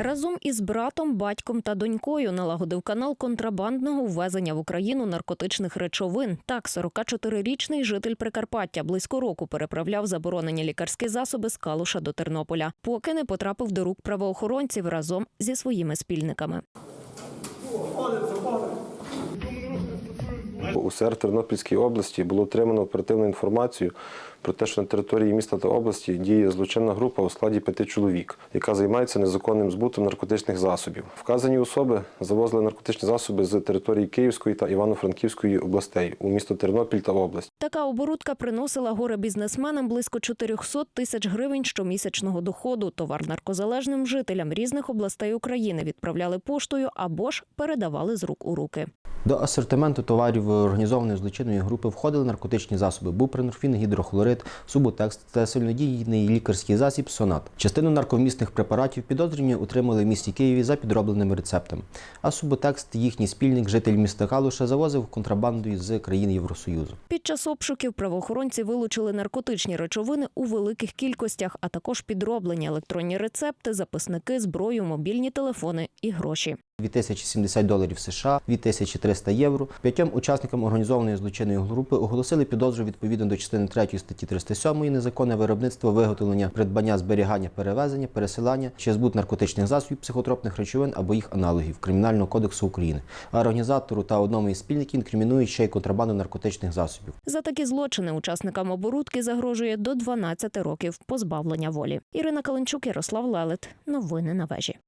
Разом із братом, батьком та донькою налагодив канал контрабандного ввезення в Україну наркотичних речовин. Так, 44-річний житель Прикарпаття близько року переправляв заборонені лікарські засоби з Калуша до Тернополя, поки не потрапив до рук правоохоронців разом зі своїми спільниками. У СР Тернопільській області було отримано оперативну інформацію про те, що на території міста та області діє злочинна група у складі п'яти чоловік, яка займається незаконним збутом наркотичних засобів. Вказані особи завозили наркотичні засоби з території Київської та Івано-Франківської областей у місто Тернопіль та область. Така оборудка приносила горе бізнесменам близько 400 тисяч гривень щомісячного доходу. Товар наркозалежним жителям різних областей України відправляли поштою або ж передавали з рук у руки. До асортименту товарів організованої злочинної групи входили наркотичні засоби бупренорфін, гідрохлорид, субутекст та сильнодійний лікарський засіб сонат. Частину нарковмісних препаратів підозрювані утримали в місті Києві за підробленими рецептами. А субутекст їхній спільник, житель міста Калуша, завозив контрабандою з країн Євросоюзу. Під час обшуків правоохоронці вилучили наркотичні речовини у великих кількостях, а також підроблені електронні рецепти, записники, зброю, мобільні телефони і гроші. 2070 доларів США, 2300 євро. П'ятьом учасникам організованої злочинної групи оголосили підозру відповідно до частини 3 статті 307 незаконне виробництво, виготовлення, придбання, зберігання, перевезення, пересилання чи збут наркотичних засобів, психотропних речовин або їх аналогів Кримінального кодексу України. А організатору та одному із спільників інкримінують ще й контрабанду наркотичних засобів. За такі злочини учасникам оборудки загрожує до 12 років позбавлення волі. Ірина Каленчук, Ярослав Лелет. Новини на вежі.